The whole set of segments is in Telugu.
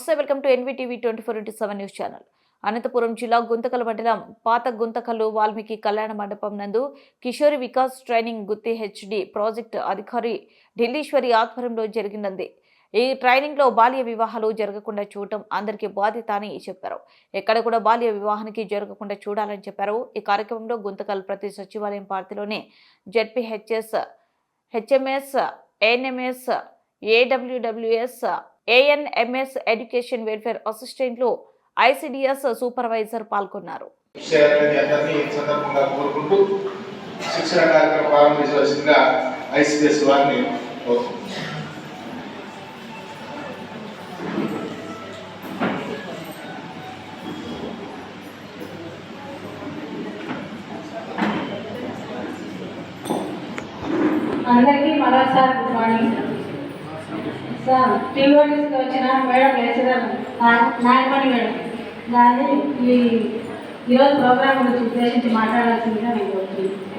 నమస్తే welcome to NVTV twenty four into seven news channel. Anantapuram జిల్లా గుంతకల్ మండలం పాత గుంతకల్లు వాల్మీకి కళ్యాణ మండపం నందు Kishori Vikas training Gooty HD project అధికారి ఢిల్లీశ్వరి ఆధ్వర్యంలో జరిగినది ఈ ట్రైనింగ్లో బాల్య వివాహాలు జరగకుండా చూడటం అందరికీ బాధ్యత అని చెప్పారు. ఎక్కడ కూడా బాల్య వివాహానికి జరగకుండా చూడాలని చెప్పారు. ఈ కార్యక్రమంలో గుంతకల్ ప్రతి సచివాలయం పార్టీలోని జెడ్పీహెచ్ఎస్ హెచ్ఎంఎస్ ఏఎన్ఎంఎస్ ఏడబ్ల్యూడబ్ల్యూఎస్ ఏఎన్ఎంఎస్ ఎడ్యుకేషన్ వెల్ఫేర్ అసిస్టెంట్లు ఐసిడిఎస్ సూపర్వైజర్ పాల్గొన్నారు. శిక్షణ కార్యక్రమం ప్రారంభించవలసిందిగా వారిని అందరికీ మరోసారి గుడ్ మార్నింగ్. సార్ వచ్చిన మేడం లెక్చరర్ నాగమణి మేడం. దాన్ని ఈ ఈరోజు ప్రోగ్రామ్ గురించి ఉద్దేశించి మాట్లాడాల్సిందిగా నేను కోరుతున్నాను.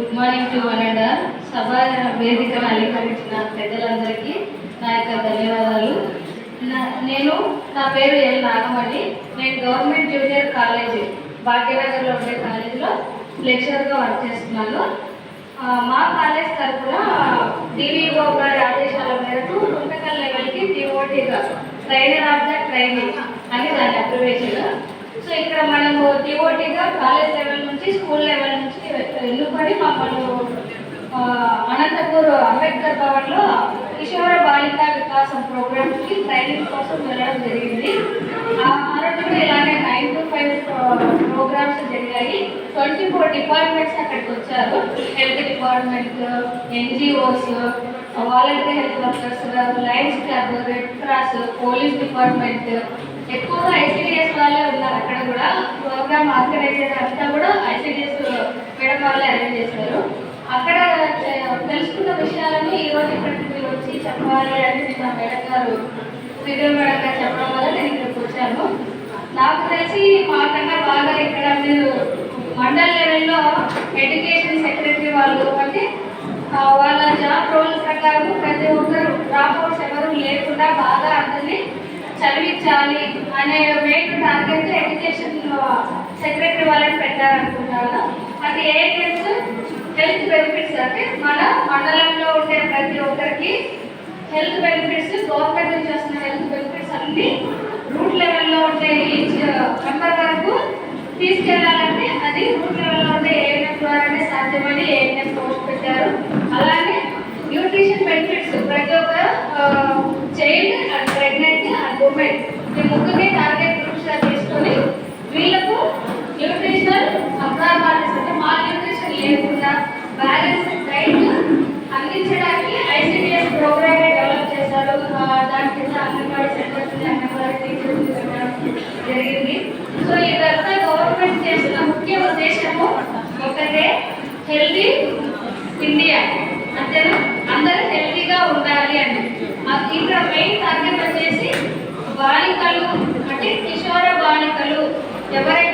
Good morning to one and all సభ వేదికను అలంకరించిన పెద్దలందరికీ నా యొక్క ధన్యవాదాలు. నా- నేను నా పేరు ఎల్ నాగమణి. నేను గవర్నమెంట్ జూనియర్ కాలేజీ. భాగ్యనగర్లో ఉండే కాలేజీలో లెక్చరర్గా వర్క్ చేస్తున్నాను. మా కాలేజ్ తరఫున డివిఓ గారి ఆదేశాల మేరకు పుస్తకాల లెవెల్కి టీఓటీగా ట్రైనర్ ఆఫ్ ద ట్రైనింగ్ అని దాని అప్రివేషన్ సో ఇక్కడ మనము టీఓటీగా కాలేజ్ లెవెల్ నుంచి స్కూల్ లెవెల్ నుంచి ఎన్నుకొని మమ్మల్ని ఆ, అనంతపూర్ అంబేద్కర్ భవన్లో కిషోర బాలికా వికాసం ప్రోగ్రామ్కి ట్రైనింగ్ కోసం వెళ్ళడం జరిగింది. ఆ రోజు ఇలానే ఇలాగే నైన్ టు ఫైవ్ ప్రోగ్రామ్స్ జరిగాయి. ట్వంటీ ఫోర్ డిపార్ట్మెంట్స్ అక్కడికి వచ్చారు. Health department NGOs voluntary health workers lions club red cross police department. ఎక్కువగా ఐసిడిఎస్ వాళ్ళే ఉన్నారు. అక్కడ కూడా ప్రోగ్రామ్ ఆర్గనైజర్ అంతా కూడా ఐసిడిఎస్ మేడం వాళ్ళే అరేంజ్ చేశారు. అక్కడ తెలుసుకున్న విషయాలను ఈరోజు ఇక్కడికి మీరు వచ్చి చెప్పాలి అని మా మేడం గారు శ్రీదేవి మేడం గారు చెప్పడం వల్ల నేను ఇక్కడికి వచ్చాను. నాకు తెలిసి మాకన్నా బాగా ఇక్కడ లెవెల్లో ఎడ్యుకేషన్ సెక్రటరీ వాళ్ళు అంటే వాళ్ళ జాబ్ రోల్ ప్రకారం ప్రతి ఒక్కరు డ్రాప్ అవుట్స్ ఎవరు లేకుండా బాగా అందరినీ చదివించాలి అనే మెయిన్ టార్గెట్ ఎడ్యుకేషన్ సెక్రటరీ వాళ్ళని పెట్టారనుకుంటాను. అది ఏంటంటే హెల్త్ బెనిఫిట్స్ అంటే మన మండలంలో ఉండే ప్రతి ఒక్కరికి హెల్త్ బెనిఫిట్స్ గవర్నమెంట్ నుంచి వస్తున్న హెల్త్ బెనిఫిట్స్ అన్ని రూట్ లెవెల్లో ఉండే ఈచ్ మెంబర్ వరకు తీసుకెళ్ళాలంటే అది రూట్ లెవెల్లో ఉండే ఏఎన్ఎం ద్వారానే సాధ్యమని ఏఎన్ఎం పోస్ట్ పెట్టారు అలానే న్యూట్రిషన్ బెనిఫిట్స్ ప్రతి ఒక్క child and pregnant and women. ఈ ముగ్గురిని టార్గెట్ గ్రూప్స్గా తీసుకొని వీళ్ళకు న్యూట్రిషనల్ అబ్నార్మాలిటీస్ అంటే మాల్ న్యూట్రిషన్ లేకుండా బ్యాలెన్స్ డైట్ అందించడానికి ఐసిడిఎస్ ప్రోగ్రామ్ డెవలప్ చేశారు. దాని కింద అంగన్వాడీ సెంటర్స్ అంగన్వాడీ టీచర్స్ జరిగింది. సో ఇదంతా గవర్నమెంట్ చేస్తున్న ముఖ్య ఉద్దేశము ఒకటే హెల్దీ ఇండియా అంతేనా? అందరూ హెల్దీ ఉండాలి అని ఆ- ఇక్కడ మెయిన్ టార్గెట్ వచ్చేసి బాలికలు అంటే కిషోర బాలికలు ఎవరైతే